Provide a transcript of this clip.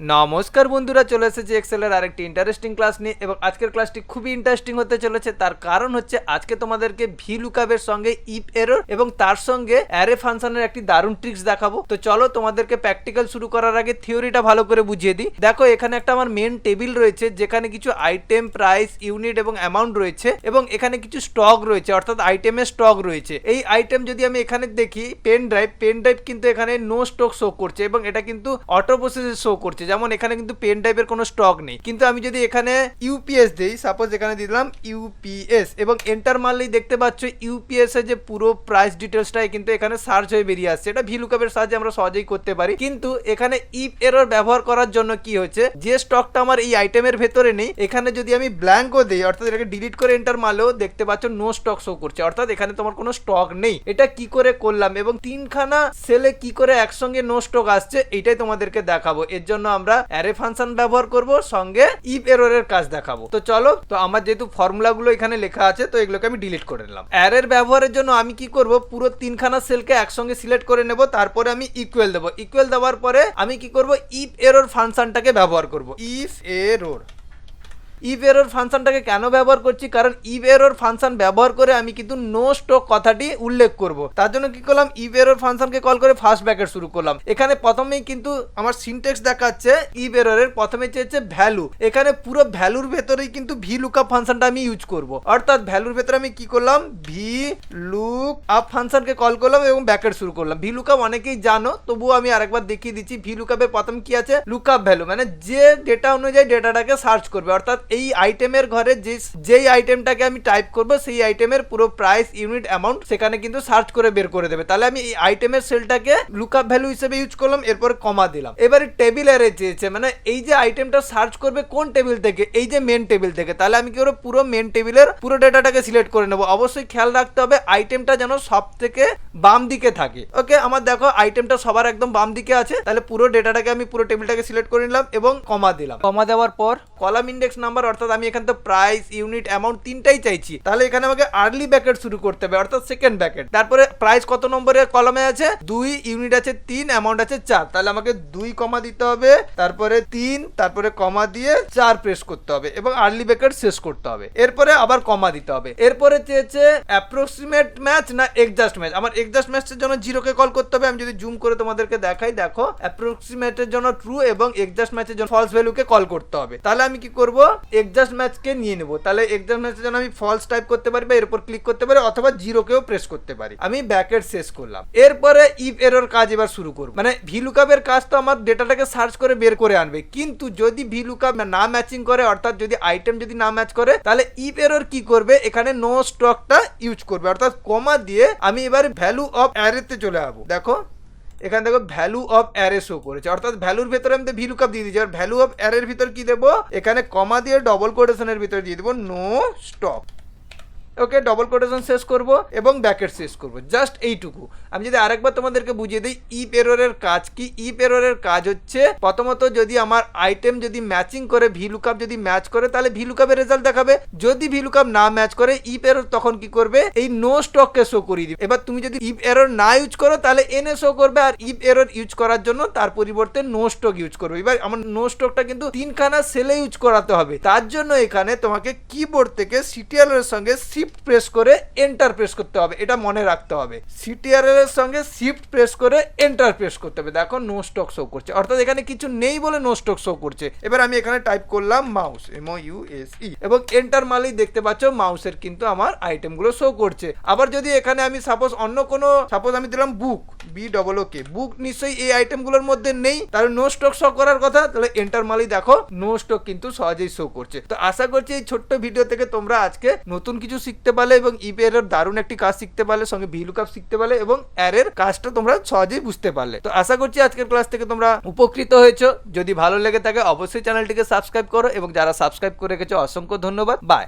নমস্কার বন্ধুরা, চলে এসেছি এক্সেলের আরেকটি ইন্টারেস্টিং ক্লাস নিয়ে এবং আজকের ক্লাসটি খুবই ইন্টারেস্টিং হতে চলেছে। তার কারণ হচ্ছে আজকে তোমাদেরকে ভি লুকআপের সঙ্গে ইপ এরর এবং তার সঙ্গে অ্যারে ফাংশনের একটি দারুণ ট্রিক্স দেখাবো। তো চলো তোমাদেরকে প্র্যাকটিক্যাল শুরু করার আগে থিওরিটা ভালো করে বুঝিয়ে দিই। দেখো, এখানে একটা আমার মেন টেবিল রয়েছে, যেখানে কিছু আইটেম প্রাইস ইউনিট এবং অ্যামাউন্ট রয়েছে এবং এখানে কিছু স্টক রয়েছে, অর্থাৎ আইটেমের স্টক রয়েছে। এই আইটেম যদি আমি এখানে দেখি পেন ড্রাইভ পেন ড্রাইভ কিন্তু এখানে নো স্টক শো করছে এবং এটা কিন্তু অটো প্রসেসে শো করছে। যেমন এখানে কিন্তু পেন ড্রাইভের কোনো স্টক নেই। কিন্তু আমি যদি এখানে ইউপিএস দিই সাপোজ এখানে দিলাম ইউপিএস এবং এন্টার মারলেই দেখতে পাচ্ছ ইউপিএস এর যে পুরো প্রাইস ডিটেলসটাই কিন্তু এখানে সার্চ হয়ে বেরিয়ে আসছে। এটা ভিলুকাপের সাহায্যে আমরা সহজেই করতে পারি। কিন্তু এখানে ইফ এরর ব্যবহার করার জন্য কি হচ্ছে যে স্টকটা আমার এই আইটেমের ভেতরে নেই, এখানে যদি আমি ব্ল্যাঙ্কও দিই, অর্থাৎ এটাকে ডিলিট করে এন্টার মারলেও দেখতে পাচ্ছ নো স্টক শো করছে। অর্থাৎ এখানে তোমার কোনো স্টক নেই। এটা কি করে করলাম এবং তিনখানা সেলে কি করে একসঙ্গে নো স্টক আসছে এটাই তোমাদেরকে দেখাবো। এর জন্য আমরা অ্যারে ফাংশন ব্যবহার করব, সঙ্গে ইফ এররের কাজ দেখাবো। তো চলো, তো আমার যেহেতু ফর্মুলাগুলো এখানে লেখা আছে, তো এগুলোকে আমি ডিলিট করে নিলাম। অ্যারের ব্যবহারের জন্য আমি কি করব, পুরো তিনখানা সেলকে একসঙ্গে সিলেক্ট করে নেব, তারপরে আমি ইকুয়াল দেবো। ইকুয়াল দেওয়ার পরে আমি কি করব ইফ এরর ফাংশনটাকে ব্যবহার করব। ইফ এরর ইভ এরর ফাংশনটাকে কেন ব্যবহার করছি? কারণ ইভ এরর ফাংশন ব্যবহার করে আমি কিন্তু নো স্টক কথাটি উল্লেখ করব। তার জন্য কি করলাম? ইভ এরর ফাংশনকে কল করে ফার্স্ট ব্র্যাকেট শুরু করলাম। এখানে প্রথমেই কিন্তু আমার সিনটেক্স দেখাচ্ছে ইভ এররের প্রথমে চেয়েছে ভ্যালু এখানে পুরো ভ্যালুর ভেতরেই কিন্তু ভি লুকআপ ফাংশনটা আমি ইউজ করব। অর্থাৎ ভ্যালুর ভেতরে আমি কি করলাম? ভি লুক আপ ফাংশনকে কল করলাম এবং ব্র্যাকেট শুরু করলাম। ভি লুকআপ অনেকেই জানো, তবুও আমি আরেকবার দেখিয়ে দিচ্ছি। ভি লুক লুকআপের প্রথম কি আছে? লুকআপ ভ্যালু মানে যে ডেটা অনুযায়ী ডেটাটাকে সার্চ করবে, অর্থাৎ এই আইটেমের ঘরে যে যেই আইটেমটাকে আমি টাইপ করব সেই আইটেমের পুরো প্রাইস ইউনিট অ্যামাউন্ট সেখানে কিন্তু সার্চ করে বের করে দেবে। তাহলে আমি এই আইটেমের সেলটাকে লুকআপ ভ্যালু হিসেবে ইউজ করলাম এরপর কমা দিলাম। এবারে টেবিল এরে চেয়েছে মানে এই যে আইটেমটা সার্চ করবে কোন টেবিল থেকে? এই যে মেন টেবিল থেকে। তাহলে আমি কি করব? পুরো মেন টেবিলের পুরো ডেটাটাকে সিলেক্ট করে নেব। অবশ্যই খেয়াল রাখতে হবে আইটেমটা যেন সব থেকে বাম দিকে থাকে। ওকে আমার দেখো আইটেমটা সবার একদম বাম দিকে আছে। তাহলে পুরো ডেটাটাকে আমি পুরো টেবিলটাকে সিলেক্ট করে নিলাম এবং কমা দিলাম। কমা দেওয়ার পর কলাম ইন্ডেক্স নাম্বার অর্থাৎ আমি এখানে তো প্রাইস ইউনিট অ্যামাউন্ট তিনটাই চাইছি। তাহলে এখানে আমাকে আর্লি ব্যাকেট শুরু করতে হবে, অর্থাৎ সেকেন্ড ব্যাকেট তারপরে প্রাইস কত নম্বরের কলমে আছে? দুই ইউনিট আছে তিন অ্যামাউন্ট আছে চার। তাহলে আমাকে দুই কমা দিতে হবে, তারপরে তিন, তারপরে কমা দিয়ে চার প্রেস করতে হবে এবং আর্লি ব্যাকেট শেষ করতে হবে। এরপরে আবার কমা দিতে হবে। এরপরে চেয়েছে অ্যাপ্রক্সিমেট ম্যাচ না এক্সাস্ট ম্যাচ আমার এক্সাস্ট ম্যাচের জন্য জিরোকে কল করতে হবে, আমি যদি জুম করে তোমাদেরকে দেখাই, দেখো অ্যাপ্রক্সিমেটের জন্য ট্রু এবং এক্সাস্ট ম্যাচের জন্য ফলস ভ্যালুকে কল করতে হবে। তাহলে আমি কি করব? এক্সাস্ট ম্যাচকে নিয়ে নেব। তাহলে এক্সাস্ট ম্যাচের জন্য আমি ফলস টাইপ করতে পারি বা এর উপর ক্লিক করতে পারি অথবা জিরোকেও প্রেস করতে পারি। আমি ব্যাকেট শেষ করলাম। এরপরে ইফ এরর কাজ এবার শুরু করব। মানে ভি লুকআপের কাজ তো আমার ডেটাটাকে সার্চ করে বের করে আনবে। কিন্তু যদি ভি লুকআপ না ম্যাচিং করে, অর্থাৎ যদি আইটেম যদি না ম্যাচ করে, তাহলে ইফ এরর কি করবে? এখানে নো স্টকটা ইউজ করবে। অর্থাৎ কমা দিয়ে আমি এবার ভ্যালু অফ অ্যারেতে চলে যাব। দেখো এখানে দেখো ভ্যালু অফ অ্যারে শো করেছে। অর্থাৎ ভ্যালুর ভেতরে আমি ভি লুকআপ দিয়ে দিচ্ছি আর ভ্যালু অফ অ্যারের ভিতর কি দেবো? এখানে কমা দিয়ে ডবল কোটেশনের ভিতরে দিয়ে দেবো no stock okay double quotation শেষ করব এবং ব্যাকেট শেষ করব জাস্ট এইটুকু। আমি যদি আরেকবার তোমাদেরকে বুঝিয়ে দিই ইপ এররের কাজ কি? ইপ এররের কাজ হচ্ছে, প্রথমত যদি আমার আইটেম যদি ম্যাচিং করে ভি লুকআপ যদি ম্যাচ করে, তাহলে ভি লুকআপের রেজাল্ট দেখাবে। যদি ভি লুকআপ না ম্যাচ করে ইপ এরর তখন কি করবে? এই নো স্টককে শো করিয়ে দিবে। এবার তুমি যদি ইপ এরর না ইউজ করো, তাহলে এনে শো করবে, আর ইপ এরর ইউজ করার জন্য তার পরিবর্তে নো স্টক ইউজ করবে। এবার আমার নো স্টকটা কিন্তু তিনখানা সেলে ইউজ করাতে হবে। তার জন্য এখানে তোমাকে কিবোর্ড থেকে সিটিএল এর সঙ্গে শিফট প্রেস করে এন্টার প্রেস করতে হবে, এটা মনে রাখতে হবে। সিটিআর এর সঙ্গে শিফট প্রেস করে এন্টার প্রেস করতে হবে। দেখো নো স্টক শো করছে। অর্থাৎ এখানে কিছু নেই বলে নো স্টক শো করছে। এবার আমি এখানে টাইপ করলাম mouse M O U S E এবং এন্টার মারলেই দেখতে পাচ্ছ মাউসের কিন্তু আমার আইটেমগুলো শো করছে। আবার যদি এখানে আমি সাপোজ অন্য কোনো সাপোজ আমি দিলাম বুক বি ডবল ও কে বুক নিশ্চয়ই এই আইটেমগুলোর মধ্যে নেই, তাহলে নো স্টক শো করার কথা, তাহলে এন্টার মারলেই দেখো নো স্টক কিন্তু সহজেই শো করছে। তো আশা করছি এই ছোট্ট ভিডিও থেকে তোমরা আজকে নতুন কিছু শিখতে পারলে এবং ইবের দারুণ একটি কাজ শিখতে পারলে, সঙ্গে ভিলুকাপ শিখতে পারলে এবং অ্যারের কাজটা তোমরা সহজেই বুঝতে পারলে। তো আশা করছি আজকের ক্লাস থেকে তোমরা উপকৃত হয়েছো। যদি ভালো লেগে থাকে, অবশ্যই চ্যানেলটিকে সাবস্ক্রাইব করো এবং যারা সাবস্ক্রাইব করে রেখেছো, অসংখ্য ধন্যবাদ। বাই